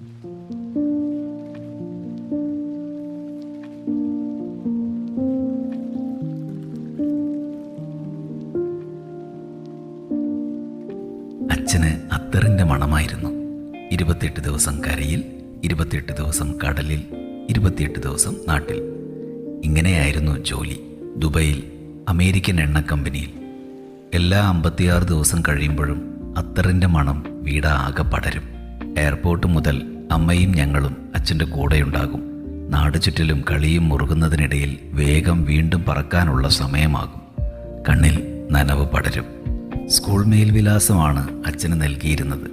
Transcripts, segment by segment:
അച്ഛന് അത്തറിന്റെ മണമായിരുന്നു. ഇരുപത്തിയെട്ട് ദിവസം കരയിൽ ഇരുപത്തിയെട്ട് ദിവസം കടലിൽ ഇരുപത്തിയെട്ട് ദിവസം നാട്ടിൽ. ഇങ്ങനെയായിരുന്നു ജോലി. ദുബൈയിൽ അമേരിക്കൻ എണ്ണ കമ്പനിയിൽ. എല്ലാ അമ്പത്തിയാറ് ദിവസം കഴിയുമ്പോഴും അത്തറിന്റെ മണം വീടാകെ പടരും. എയർപോർട്ട് മുതൽ അമ്മയും ഞങ്ങളും അച്ഛന്റെ കൂടെയുണ്ടാകും. നാട് ചുറ്റിലും കളിയും മുറുകുന്നതിനിടയിൽ വേഗം വീണ്ടും പറക്കാനുള്ള സമയമാകും. കണ്ണിൽ നനവ് പടരും. സ്കൂൾ മേൽവിലാസമാണ് അച്ഛന് നൽകിയിരുന്നത്.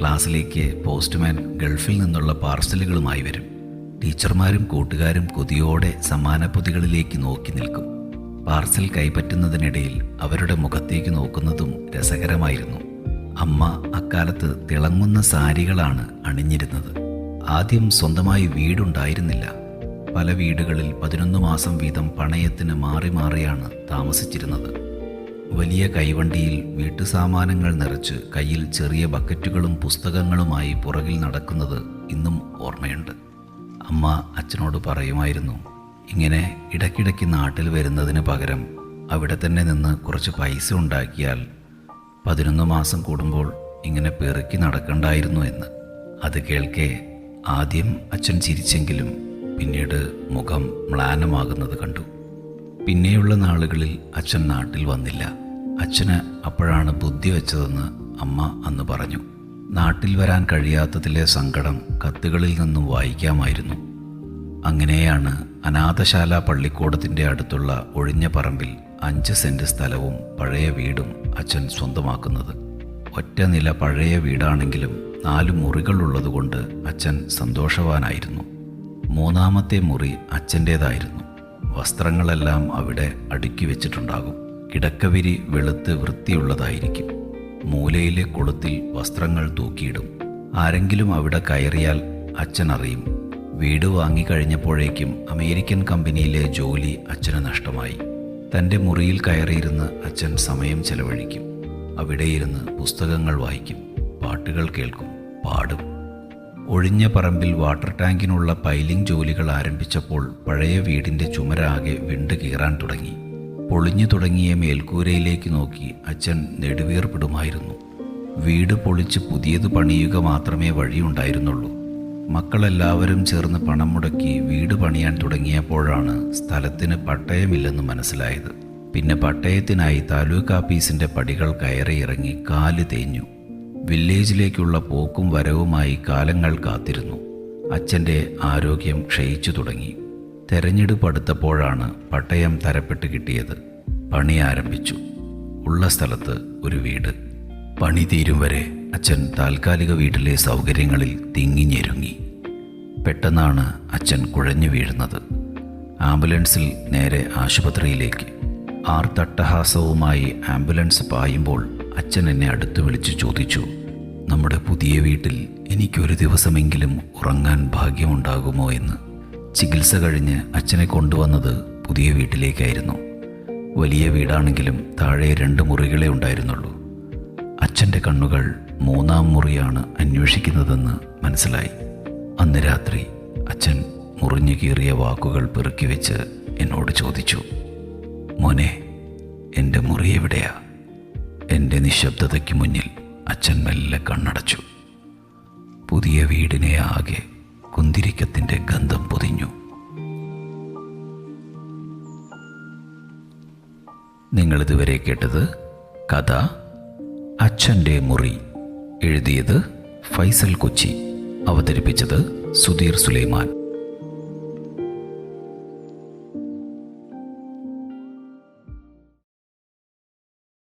ക്ലാസ്സിലേക്ക് പോസ്റ്റ്മാൻ ഗൾഫിൽ നിന്നുള്ള പാർസലുകളുമായി വരും. ടീച്ചർമാരും കൂട്ടുകാരും കൊതിയോടെ സമ്മാനപ്പൊതികളിലേക്ക് നോക്കി നിൽക്കും. പാർസൽ കൈപ്പറ്റുന്നതിനിടയിൽ അവരുടെ മുഖത്തേക്ക് നോക്കുന്നതും രസകരമായിരുന്നു. അമ്മ അക്കാലത്ത് തിളങ്ങുന്ന സാരികളാണ് അണിഞ്ഞിരുന്നത്. ആദ്യം സ്വന്തമായി വീടുണ്ടായിരുന്നില്ല. പല വീടുകളിൽ പതിനൊന്ന് മാസം വീതം പണയത്തിന് മാറി മാറിയാണ് താമസിച്ചിരുന്നത്. വലിയ കൈവണ്ടിയിൽ വീട്ടുസാമാനങ്ങൾ നിറച്ച് കയ്യിൽ ചെറിയ ബക്കറ്റുകളും പുസ്തകങ്ങളുമായി പുറകിൽ നടക്കുന്നത് ഇന്നും ഓർമ്മയുണ്ട്. അമ്മ അച്ഛനോട് പറയുമായിരുന്നു ഇങ്ങനെ ഇടയ്ക്കിടയ്ക്ക് നാട്ടിൽ വരുന്നതിന് പകരം അവിടെ തന്നെ നിന്ന് കുറച്ച് പൈസ ഉണ്ടാക്കിയാൽ പതിനൊന്ന് മാസം കൂടുമ്പോൾ ഇങ്ങനെ പെറുക്കി നടക്കണ്ടായിരുന്നു എന്ന്. അത് കേൾക്കെ ആദ്യം അച്ഛൻ ചിരിച്ചെങ്കിലും പിന്നീട് മുഖം മ്ലാനമാകുന്നത് കണ്ടു. പിന്നെയുള്ള നാളുകളിൽ അച്ഛൻ നാട്ടിൽ വന്നില്ല. അച്ഛന് അപ്പോഴാണ് ബുദ്ധി വെച്ചതെന്ന് അമ്മ അന്ന് പറഞ്ഞു. നാട്ടിൽ വരാൻ കഴിയാത്തതിലെ സങ്കടം കത്തുകളിൽ നിന്നും വായിക്കാമായിരുന്നു. അങ്ങനെയാണ് അനാഥശാല പള്ളിക്കൂടത്തിന്റെ അടുത്തുള്ള ഒഴിഞ്ഞ പറമ്പിൽ അഞ്ച് സെന്റ് സ്ഥലവും പഴയ വീടും അച്ഛൻ സ്വന്തമാക്കുന്നത്. ഒറ്റ നില പഴയ വീടാണെങ്കിലും നാല് മുറികളുള്ളതുകൊണ്ട് അച്ഛൻ സന്തോഷവാനായിരുന്നു. മൂന്നാമത്തെ മുറി അച്ഛന്റേതായിരുന്നു വസ്ത്രങ്ങളെല്ലാം അവിടെ അടുക്കി വെച്ചിട്ടുണ്ടാകും. കിടക്കവിരി വെളുത്ത് വൃത്തിയുള്ളതായിരിക്കും. മൂലയിലെ കൊളുത്തിൽ വസ്ത്രങ്ങൾ തൂക്കിയിടും. ആരെങ്കിലും അവിടെ കയറിയാൽ അച്ഛൻ അറിയും. വീട് വാങ്ങിക്കഴിഞ്ഞപ്പോഴേക്കും അമേരിക്കൻ കമ്പനിയിലെ ജോലി അച്ഛന് നഷ്ടമായി. തന്റെ മുറിയിൽ കയറിയിരുന്ന് അച്ഛൻ സമയം ചെലവഴിക്കും. അവിടെയിരുന്ന് പുസ്തകങ്ങൾ വായിക്കും പാട്ടുകൾ കേൾക്കും പാടും. ഒഴിഞ്ഞ പറമ്പിൽ വാട്ടർ ടാങ്കിനുള്ള പൈലിംഗ് ജോലികൾ ആരംഭിച്ചപ്പോൾ പഴയ വീടിന്റെ ചുമരാകെ വിണ്ട് കീറാൻ തുടങ്ങി. പൊളിഞ്ഞു തുടങ്ങിയ മേൽക്കൂരയിലേക്ക് നോക്കി അച്ഛൻ നെടുവീർപ്പിടുമായിരുന്നു. വീട് പൊളിച്ച് പുതിയത് പണിയുക മാത്രമേ വഴിയുണ്ടായിരുന്നുള്ളൂ. മക്കളെല്ലാവരും ചേർന്ന് പണം മുടക്കി വീട് പണിയാൻ തുടങ്ങിയപ്പോഴാണ് സ്ഥലത്തിന് പട്ടയമില്ലെന്ന് മനസ്സിലായത്. പിന്നെ പട്ടയത്തിനായി താലൂക്ക് ആഫീസിന്റെ പടികൾ കയറി ഇറങ്ങി കാൽ തേഞ്ഞു. വില്ലേജിലേക്കുള്ള പോക്കും വരവുമായി കാലങ്ങൾ കാത്തിരുന്നു. അച്ഛന്റെ ആരോഗ്യം ക്ഷയിച്ചു തുടങ്ങി. തെരഞ്ഞെടുപ്പ് അടുത്തപ്പോഴാണ് പട്ടയം തരപ്പെട്ട് കിട്ടിയത്. പണി ആരംഭിച്ചു. ഉള്ള സ്ഥലത്ത് ഒരു വീട്. പണി തീരും വരെ അച്ഛൻ താൽക്കാലിക വീട്ടിലെ സൗകര്യങ്ങളിൽ തിങ്ങിഞ്ഞെരുങ്ങി. പെട്ടെന്നാണ് അച്ഛൻ കുഴഞ്ഞു വീഴുന്നത്. ആംബുലൻസിൽ നേരെ ആശുപത്രിയിലേക്ക്. ആർത്തട്ടഹാസവുമായി ആംബുലൻസ് പായുമ്പോൾ അച്ഛൻ എന്നെ അടുത്ത് വിളിച്ച് ചോദിച്ചു നമ്മുടെ പുതിയ വീട്ടിൽ എനിക്കൊരു ദിവസമെങ്കിലും ഉറങ്ങാൻ ഭാഗ്യമുണ്ടാകുമോ എന്ന്? ചികിത്സ കഴിഞ്ഞ് അച്ഛനെ കൊണ്ടുവന്നത് പുതിയ വീട്ടിലേക്കായിരുന്നു. വലിയ വീടാണെങ്കിലും താഴെ രണ്ട് മുറികളെ ഉണ്ടായിരുന്നുള്ളൂ. അച്ഛന്റെ കണ്ണുകൾ മൂന്നാം മുറിയാണ് അന്വേഷിക്കുന്നതെന്ന് മനസ്സിലായി. അന്ന് രാത്രി അച്ഛൻ മുറിഞ്ഞു കീറിയ വാക്കുകൾ പെറുക്കി വെച്ച് എന്നോട് ചോദിച്ചു മോനെ എന്റെ മുറി എവിടെയാ? എന്റെ നിശബ്ദതയ്ക്ക് മുന്നിൽ അച്ഛൻ മെല്ലെ കണ്ണടച്ചു. പുതിയ വീടിനെ ആകെ കുന്തിരിക്കത്തിന്റെ ഗന്ധം പൊതിഞ്ഞു. നിങ്ങളിതുവരെ കേട്ടത് കഥ അച്ഛന്റെ മുറി. എഴുതിയത് ഫൈസൽ കൊച്ചി. അവതരിപ്പിച്ചത് സുധീർ സുലൈമാൻ.